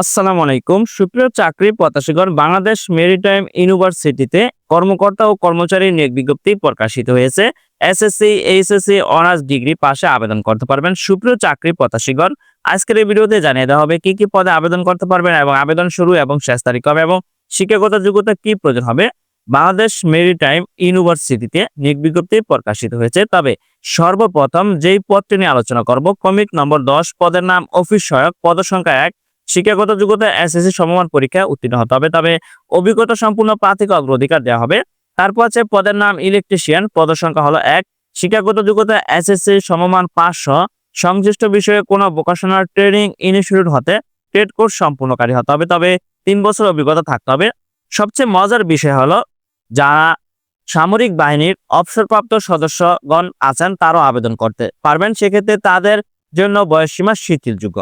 আসসালামু আলাইকুম। সুপ্রিয় চাকরি প্রত্যাশীগণ, বাংলাদেশ মেরিটাইম ইউনিভার্সিটিতে কর্মকর্তা ও কর্মচারী নিয়োগ বিজ্ঞপ্তি প্রকাশিত হয়েছে। এসএসসি, এইচএসসি, অনার্স ডিগ্রি পাশে আবেদন করতে পারবেন। সুপ্রিয় চাকরি প্রত্যাশীগণ, আজকের এই ভিডিওতে জানিয়ে দেওয়া হবে কি কি পদে আবেদন করতে পারবেন এবং আবেদন শুরু এবং শেষ তারিখ হবে এবং শিক্ষাগত যোগ্যতা কি প্রয়োজন হবে। বাংলাদেশ মেরিটাইম ইউনিভার্সিটিতে নিয়োগ বিজ্ঞপ্তি প্রকাশিত হয়েছে। তবে সর্বপ্রথম যেই পদটি নিয়ে আলোচনা করব কমিক নম্বর দশ, পদের নাম অফিস সহায়ক, পদ সংখ্যা এক শিক্ষাগত যোগ্যতা এসএসসি সমমান পরীক্ষা উত্তীর্ণ হতে হবে তবে অভিজ্ঞতা সম্পূর্ণ প্রার্থীকে অগ্রাধিকার দেওয়া হবে। তারপর আছে পদের নাম ইলেকট্রিশিয়ান পদ সংখ্যা হলো এক। শিক্ষাগত যোগ্যতা এসএসসি সমমান পাঁচশো। সংশ্লিষ্ট বিষয়ে কোনো ভোকেশনাল ট্রেনিং ইনস্টিটিউট হতে ট্রেড কোর্স সম্পূর্ণকারী হতে হবে তবে তিন বছর অভিজ্ঞতা থাকতে হবে। সবচেয়ে মজার বিষয় হলো, যারা সামরিক বাহিনীর অবসরপ্রাপ্ত সদস্যগণ আছেন, তারও আবেদন করতে পারবেন। সেক্ষেত্রে তাদের জন্য বয়সসীমা শিথিলযোগ্য।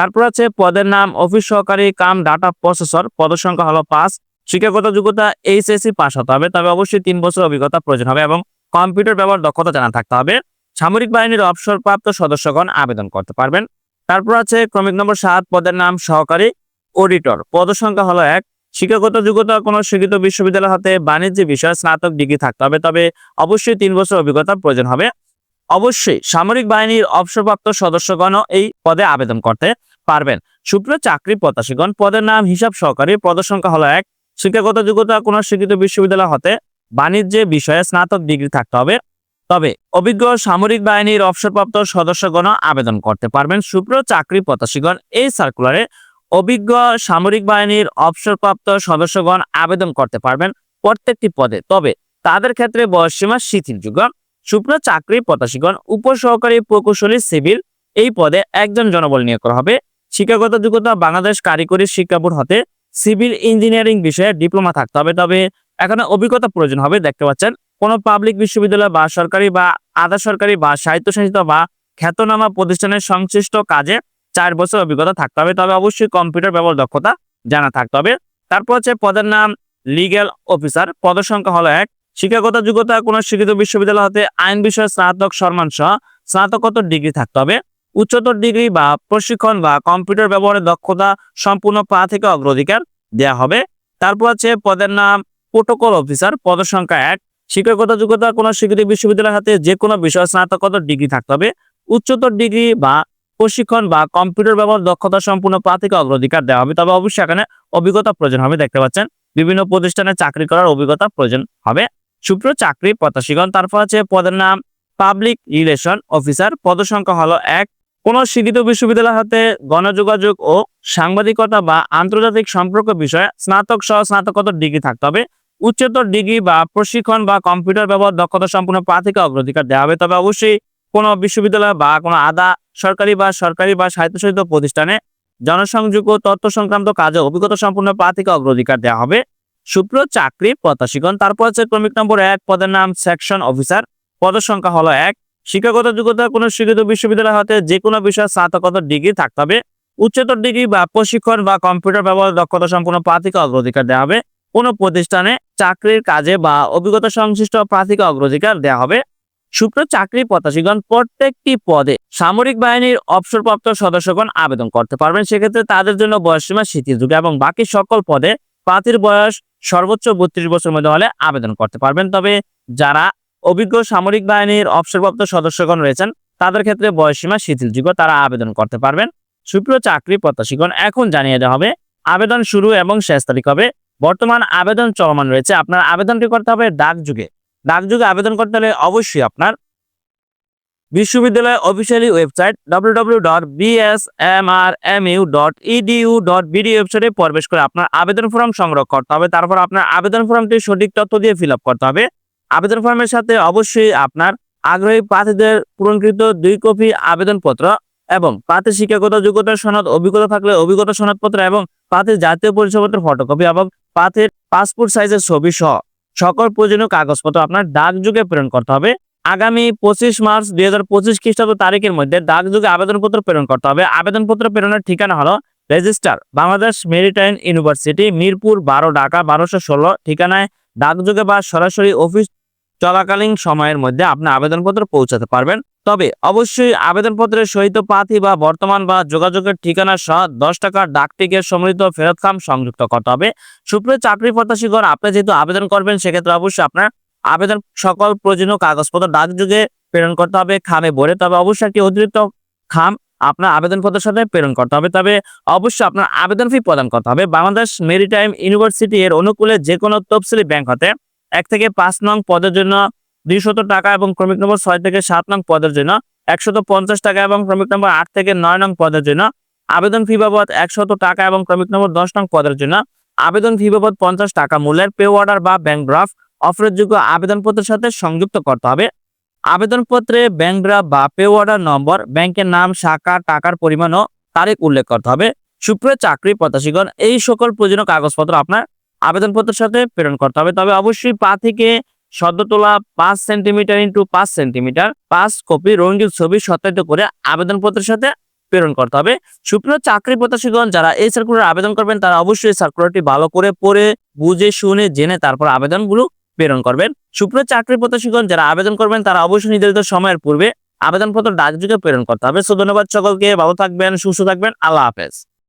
তারপর আছে পদের নাম, অফিস সহকারী, কাম ডাটা প্রসেসর পদ সংখ্যা হলো পাঁচ, শিক্ষাগত যোগ্যতা এইচএসসি পাস হতে হবে, তবে অবশ্যই তিন বছর অভিজ্ঞতা প্রয়োজন হবে এবং কম্পিউটার ব্যবহার দক্ষতা জানা থাকতে হবে। সামরিক বাহিনীর অবসরপ্রাপ্ত সদস্যগণ আবেদন করতে পারবেন। তারপর আছে ক্রমিক নম্বর সাত, পদের নাম, সহকারী অডিটর পদ সংখ্যা হলো এক। শিক্ষাগত যোগ্যতা কোনো শিক্ষিত বিশ্ববিদ্যালয় হতে বাণিজ্য বিষয়ে স্নাতক ডিগ্রি থাকতে হবে, তবে অবশ্যই তিন বছর অভিজ্ঞতা প্রয়োজন হবে। অবশ্যই সামরিক বাহিনীর অবসরপ্রাপ্ত সদস্যগণও এই পদে আবেদন করতে পারবেন। সুপ্রিয় চাকরি প্রত্যাশীগণ পদের নাম, হিসাব সহকারী পদ সংখ্যা হলো এক। শিক্ষাগত যোগ্যতা কোনো শিক্ষিত বিশ্ববিদ্যালয় হতে বাণিজ্যে বিষয়ে স্নাতক ডিগ্রি থাকতে হবে। তবে অভিজ্ঞ সামরিক বাহিনীর অবসরপ্রাপ্ত সদস্যগণ আবেদন করতে পারবেন। সুপ্রিয় চাকরি প্রত্যাশীগণ এই সার্কুলারে অভিজ্ঞ সামরিক বাহিনীর অবসরপ্রাপ্ত সদস্যগণ আবেদন করতে পারবেন প্রত্যেকটি পদে। তবে তাদের ক্ষেত্রে বয়সসীমা শিথিলযোগ্য সুপ্রিয় চাকরি প্রত্যাশীগণ উপসহকারী প্রকৌশলী, সিভিল, এই পদে একজন জনবল নিয়োগ করা হবে। শিক্ষাগত যোগ্যতা, বাংলাদেশ কারিগরি শিক্ষা বোর্ড হতে সিভিল ইঞ্জিনিয়ারিং বিষয়ে ডিপ্লোমা থাকতে হবে। তবে এখানে অভিজ্ঞতা প্রয়োজন হবে, দেখতে পাচ্ছেন। কোনো পাবলিক বিশ্ববিদ্যালয় বা সরকারি বা আধা সরকারি বা স্বায়ত্তশাসিত বা খ্যাতনামা প্রতিষ্ঠানের সংশ্লিষ্ট কাজে চার বছর অভিজ্ঞতা থাকতে হবে। তবে অবশ্যই কম্পিউটার ব্যবহার দক্ষতা জানা থাকতে হবে। তারপর হচ্ছে পদের নাম লিগ্যাল অফিসার। পদ সংখ্যা হলো এক। শিক্ষাগত যোগ্যতা, কোনো শিক্ষিত বিশ্ববিদ্যালয় হতে আইন বিষয়ে স্নাতক সম্মান সহ স্নাতকোত্তর ডিগ্রি থাকতে হবে। উচ্চতর ডিগ্রি বা প্রশিক্ষণ বা কম্পিউটার ব্যবহারের দক্ষতা সম্পূর্ণ প্রার্থীকে অগ্রাধিকার দেওয়া হবে। তারপর আছে পদের নাম প্রোটোকল অফিসার, পদ সংখ্যা এক। শিক্ষাগত যোগ্যতা কোনো স্বীকৃতি বিশ্ববিদ্যালয়ের হাতে যে কোনো বিষয়ে স্নাতকোত্তর ডিগ্রি থাকতে হবে। উচ্চতর ডিগ্রি বা প্রশিক্ষণ বা কম্পিউটার ব্যবহার দক্ষতা সম্পূর্ণ পা থেকে অগ্রাধিকার দেওয়া হবে। তবে অবশ্যই এখানে অভিজ্ঞতা প্রয়োজন হবে, দেখতে পাচ্ছেন। বিভিন্ন প্রতিষ্ঠানে চাকরি করার অভিজ্ঞতা প্রয়োজন হবে। সুপ্রিয় চাকরি প্রত্যাশীগণ, তারপর আছে পদের নাম পাবলিক রিলেশন অফিসার। পদ সংখ্যা হলো এক। কোন শিক্ষিত বিশ্ববিদ্যালয় হাতে গণযোগাযোগ ও সাংবাদিকতা বা আন্তর্জাতিক সম্পর্ক বিষয়ে স্নাতক সহ স্নাতকোত্তর ডিগ্রি থাকতে হবে। উচ্চতর ডিগ্রি বা প্রশিক্ষণ বা কম্পিউটার ব্যবহার, দক্ষতা সম্পূর্ণ প্রার্থীকে অগ্রাধিকার দেওয়া হবে। তবে অবশ্যই কোনো বিশ্ববিদ্যালয় বা কোনো আধা সরকারি বা সরকারি বা স্বায়ত্তশাসিত প্রতিষ্ঠানে জনসংযোগ ও তথ্য সংক্রান্ত কাজে অভিজ্ঞতা সম্পূর্ণ প্রার্থীকে অগ্রাধিকার দেওয়া হবে। সুপ্র চাকরি প্রত্যাশীগণ, তারপর হচ্ছে ক্রমিক নম্বর এক, পদের নাম সেকশন অফিসার। পদের সংখ্যা হলো এক। শিক্ষাগত যোগ্যতা কোনো শিক্ষিত বিশ্ববিদ্যালয় হতে যে কোনো বিষয়ে স্নাতকোত্তর ডিগ্রি থাকতে হবে। উচ্চতর ডিগ্রি বা প্রশিক্ষণ বা কম্পিউটার ব্যবহার দক্ষতা সম্পূর্ণ প্রার্থীকে অগ্রাধিকার দেওয়া হবে। কোনো প্রতিষ্ঠানে চাকরির কাজে বা অভিজ্ঞতা সংশ্লিষ্ট প্রার্থীকে অগ্রাধিকার দেওয়া হবে। সুপ্রিয় চাকরি প্রত্যাশীগণ প্রত্যেকটি পদে সামরিক বাহিনীর অবসরপ্রাপ্ত সদস্যগণ আবেদন করতে পারবেন। সেক্ষেত্রে তাদের জন্য বয়সসীমা শিথিলযোগ্য এবং বাকি সকল পদে প্রার্থীর বয়স সর্বোচ্চ বত্রিশ বছর মধ্যে হলে আবেদন করতে পারবেন। তবে যারা অভিজ্ঞ সামরিক বাহিনীর অবসরপ্রাপ্ত সদস্যগণ রয়েছেন। তাদের ক্ষেত্রে বয়সসীমা শিথিলযোগ্য তারা আবেদন করতে পারবেন। সুপ্রিয় চাকরি প্রত্যাশীগণ, এখন জানিয়ে দেওয়া হবে, আবেদন শুরু এবং শেষ তারিখ হবে। বর্তমান আবেদন চলমান রয়েছে। আপনার আবেদনটি করতে হবে ডাক যুগে। ডাক যুগে আবেদন করতে হলে অবশ্যই আপনার বিশ্ববিদ্যালয় অফিসিয়ালি ওয়েবসাইট www.bsmrmu.edu.bd ওয়েবসাইটে প্রবেশ করে আপনার আবেদন ফর্ম সংগ্রহ করতে হবে। তারপর আপনার আবেদন ফর্মটি সঠিক তথ্য দিয়ে ফিল করতে হবে। আবেদন ফর্মের সাথে অবশ্যই আপনার আগ্রহী প্রার্থীদের পূরণকৃত দুই কপি আবেদনপত্র এবং প্রার্থীর শিক্ষাগত যোগ্যতার সনদ, অভিজ্ঞতা থাকলে অভিজ্ঞতা সনদপত্র এবং প্রার্থীর জাতীয় পরিচয়পত্রের ফটোকপি এবং প্রার্থীর পাসপোর্ট সাইজের ছবি সহ সকল প্রয়োজনীয় কাগজপত্র আপনার ডাক যুগে প্রেরণ করতে হবে। আগামী পঁচিশ মার্চ দুই হাজার পঁচিশ খ্রিস্টাব্দ তারিখের মধ্যে ডাক যুগে আবেদনপত্র প্রেরণ করতে হবে। আবেদনপত্র প্রেরণের ঠিকানা হলো register Bangladesh maritime university, Mirpur বারো, ঢাকা বারোশো ষোলো ঠিকানায় ডাকযোগে বা সরাসরি অফিস চলাকালীন সময়ের মধ্যে আপনি আবেদনপত্র পৌঁছাতে পারবেন। তবে অবশ্যই আবেদনপত্রের সহিত প্রার্থী বা বর্তমান বা যোগাযোগের ঠিকানা সহ দশ টাকার ডাক টিকিট সমৃদ্ধ ফেরত খাম সংযুক্ত করতে হবে। সুপ্রিয় চাকরি প্রত্যাশীগণ, আপনি যেহেতু আবেদন করবেন, সেক্ষেত্রে অবশ্যই আপনার আবেদন সকল প্রয়োজনীয় কাগজপত্র ডাকযোগে প্রেরণ করতে হবে, খামে ভরে। তবে অবশ্যই একটি অতিরিক্ত খাম আপনার আবেদনপত্রের সাথে প্রেরণ করতে হবে। তবে অবশ্যই আপনার আবেদন ফি প্রদান করতে হবে। বাংলাদেশ মেরিটাইম ইউনিভার্সিটি এর অনুকূলে যে কোনো তফসিলি ব্যাংক হতে এক থেকে পাঁচ নং পদের জন্য দুইশত টাকা এবং ক্রমিক নম্বর ছয় থেকে সাত নং পদের জন্য একশত পঞ্চাশ টাকা এবং ক্রমিক নম্বর আট থেকে নয় নং পদের জন্য আবেদন ফি বাবদ একশত টাকা এবং ক্রমিক নম্বর দশ নং পদের জন্য আবেদন ফি বাবদ পঞ্চাশ টাকা মূল্যের পে অর্ডার বা ব্যাংক ড্রাফট অফারযোগ্য আবেদনপত্রের সাথে সংযুক্ত করতে হবে। আবেদনপত্রে ব্যাংক ড্রাফট বা পে অর্ডার নম্বর, ব্যাংকের নাম, শাখা, টাকার পরিমাণ ও তারিখ উল্লেখ করতে হবে। সুপ্রিয় চাকরি প্রত্যাশীগণ, এই সকল প্রয়োজনীয় কাগজপত্র আপনার আবেদনপত্রের সাথে প্রেরণ করতে হবে। তবে অবশ্যই প্রার্থীকে সদ্য তোলা পাঁচ সেন্টিমিটার ইন্টু পাঁচ সেন্টিমিটার পাঁচ কপি রঙিন ছবি সত্যায়িত করে আবেদনপত্রের সাথে প্রেরণ করতে হবে। সুপ্রিয় চাকরি প্রত্যাশীগণ, যারা এই সার্কুলার আবেদন করবেন, তারা অবশ্যই সার্কুলারটি ভালো করে পড়ে, বুঝে, শুনে, জেনে তারপর আবেদনগুলো প্রেরণ করবেন। সুপ্রিয় চাকরি প্রত্যাশীগণ, যারা আবেদন করবেন, তারা অবশ্যই নির্ধারিত সময়ের পূর্বে আবেদনপত্র ডাকযোগে প্রেরণ করতে হবে। সো ধন্যবাদ সকলকে, ভালো থাকবেন, সুস্থ থাকবেন, আল্লাহ হাফেজ।